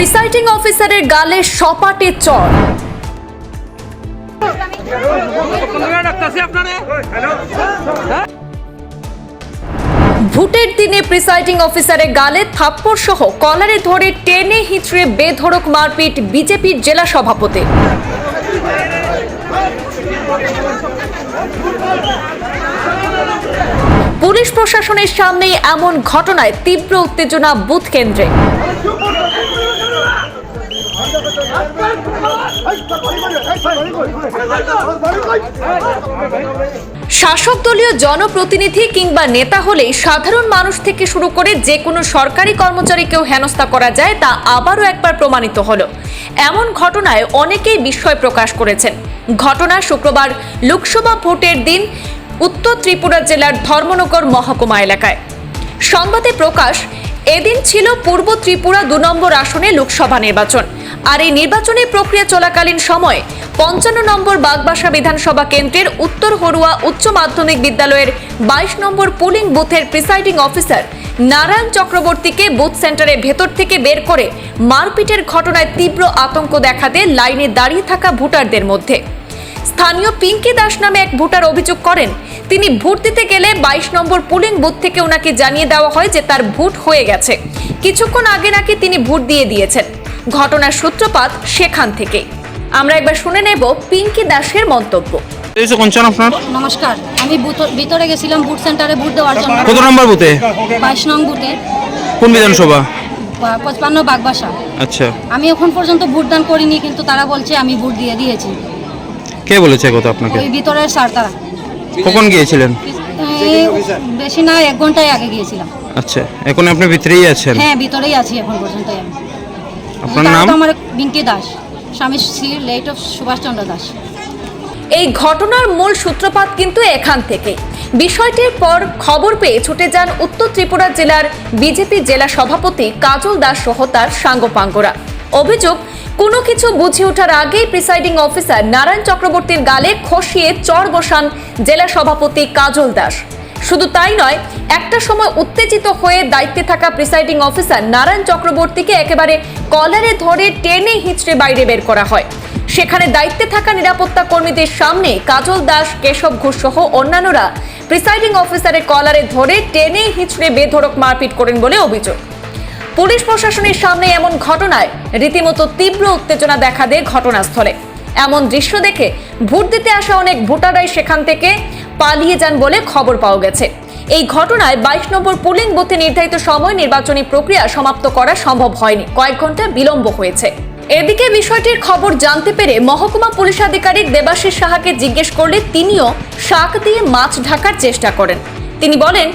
Presiding অফিসারের গালে সপাটে চড় ভোটের দিনে প্রিসাইডিং অফিসারের গালে থাপ্পড় সহ কলারে ধরে টেনে হিঁচড়ে বেধড়ক মারপিট বিজেপির জেলা সভাপতি। পুলিশ প্রশাসনের সামনেই এমন ঘটনায় তীব্র উত্তেজনা বুথ কেন্দ্রে। শাসক দলীয় জনপ্রতিনিধি কিংবা নেতা হলেই সাধারণ মানুষ থেকে শুরু করে যে কোনো সরকারি কর্মচারীকেও হেনস্থা করা যায়, তা আবারও একবার প্রমাণিত হলো। এমন ঘটনায় অনেকেই বিস্ময় প্রকাশ করেছেন। ঘটনা শুক্রবার লোকসভা ভোটের দিন উত্তর ত্রিপুরা জেলার ধর্মনগর মহকুমা এলাকায়। সংবাদে প্রকাশ, এদিন ছিল পূর্ব ত্রিপুরা দু নম্বর আসনে লোকসভা নির্বাচন। আর এই নির্বাচনী প্রক্রিয়া চলাকালীন সময়ে পঞ্চান্ন নম্বর বাগবাসা বিধানসভা কেন্দ্রের উত্তর হরুয়া উচ্চ মাধ্যমিক বিদ্যালয়ের বাইশ নম্বর পুলিং বুথের প্রিসাইডিং অফিসার নারায়ণ চক্রবর্তীকে বুথ সেন্টারের ভেতর থেকে বের করে মারপিটের ঘটনায় তীব্র আতঙ্ক দেখাতে লাইনে দাঁড়িয়ে থাকা ভোটারদের মধ্যে। স্থানীয় পিঙ্কি দাস নামে এক ভোটার অভিযোগ করেন, তিনি ভোট দিতে গেলে বাইশ নম্বর পুলিং বুথ থেকে ওনাকে জানিয়ে দেওয়া হয় যে তার ভোট হয়ে গেছে। কিছুক্ষণ আগে নাকি তিনি ভোট দিয়ে দিয়েছেন। ঘটনার সূত্রপাত সেখান থেকে আমরা একবার শুনে নেব পিঙ্কি দাসের মন্তব্য। আপনার? নমস্কার আমি ভিতরে গেছিলাম বুথ সেন্টারে ভোট দেওয়ার জন্য। কত নম্বর বুথে? বাইশ নং বুথে। কোন বিধানসভা? পঁচপান্ন বাগবাসা। আচ্ছা। আমি এখন পর্যন্ত ভোটদান করিনি কিন্তু তারা বলছে আমি ভোট দিয়ে দিয়েছি। কে বলেছে কথা আপনাকে? ওই ভিতরের স্যার তারা। কখন গিয়েছিলেন? বেশি না এক ঘন্টায় আগে গিয়েছিলাম। আচ্ছা এখন আপনি ভিতরেই আছেন? হ্যাঁ ভিতরেই আছি এখন পর্যন্ত আমি। আপনার নাম? আমার বিঙ্কি দাস স্বামী শ্রী লেট অফ সুভাষচন্দ্র দাস। এই ঘটনার মূল সূত্রপাত কিন্তু এখান থেকে। বিষয়টির পর খবর পেয়ে ছুটে যান উত্তর ত্রিপুরা জেলার বিজেপি জেলা সভাপতি কাজল দাস সহ তার সাঙ্গপাঙ্গরা। অভিযোগ কোনো কিছু বুঝে ওঠার আগেই প্রিসাইডিং অফিসার নারায়ণ চক্রবর্তীর গালে খসিয়ে চর বসান জেলা সভাপতি কাজল দাস। শুধু তাই নয়, একটা সময় উত্তেজিত হয়ে দায়িত্বে থাকা প্রিসাইডিং অফিসার নারায়ণ চক্রবর্তীকে একেবারে কলারে ধরে টেনে হিঁচড়ে বাইরে বের করা হয়। সেখানে দায়িত্বে থাকা নিরাপত্তা কর্মীদের সামনে কাজল দাস, কেশব ঘোষ সহ অন্যান্যরা প্রিসাইডিং অফিসারের কলারে ধরে টেনে হিঁচড়ে বেধড়ক মারপিট করেন বলে অভিযোগ। পুলিশ প্রশাসনের সামনে এমন ঘটনায় রীতিমতো তীব্র উত্তেজনা দেখা দেয় ঘটনাস্থলে। এমন দৃশ্য দেখে ভোট দিতে আসা অনেক ভোটাররাই সেখান থেকে পালিয়ে যান বলে খবর পাওয়া গেছে। এই ঘটনায় বাইশ নম্বর পোলিং বুথে নির্ধারিত সময় নির্বাচনী প্রক্রিয়া সমাপ্ত করা সম্ভব হয়নি। কয়েক ঘণ্টা বিলম্ব হয়েছে। এদিকে বিষয়টির খবর জানতে পেরে মহকুমা পুলিশ আধিকারিক দেবাশিস সাহাকে জিজ্ঞেস করলে তিনিও শাক দিয়ে মাছ ঢাকার চেষ্টা করেন। তিনি বলেন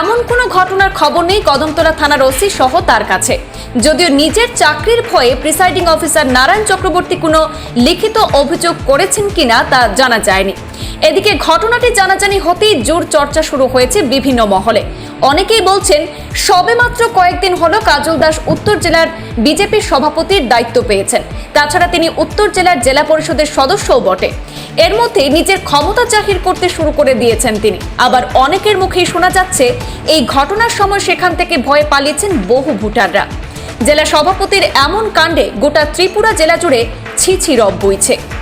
এমন কোনো ঘটনার খবর নেই কদমতলা থানার ওসি সহ তার কাছে। যদিও নিজের চাকরির ভয়ে প্রিসাইডিং অফিসার নারায়ণ চক্রবর্তী কোনো লিখিত অভিযোগ করেছেন কিনা তা জানা যায়নি। এদিকে ঘটনাটি জানাজানি হতেই জোর চর্চা শুরু হয়েছে বিভিন্ন মহলে। অনেকেই বলছেন, সবেমাত্র কয়েকদিন হলো কাজল দাস উত্তর জেলার বিজেপির সভাপতির দায়িত্ব পেয়েছেন। তাছাড়া তিনি উত্তর জেলার জেলা পরিষদের সদস্যও বটে। এর মধ্যে নিজের ক্ষমতা জাহির করতে শুরু করে দিয়েছেন তিনি। আবার অনেকের মুখেই শোনা যাচ্ছে, এই ঘটনার সময় সেখান থেকে ভয়ে পালিয়েছেন বহু ভোটাররা। জেলা সভাপতির এমন কাণ্ডে গোটা ত্রিপুরা জেলা জুড়ে ছি ছি রব বইছে।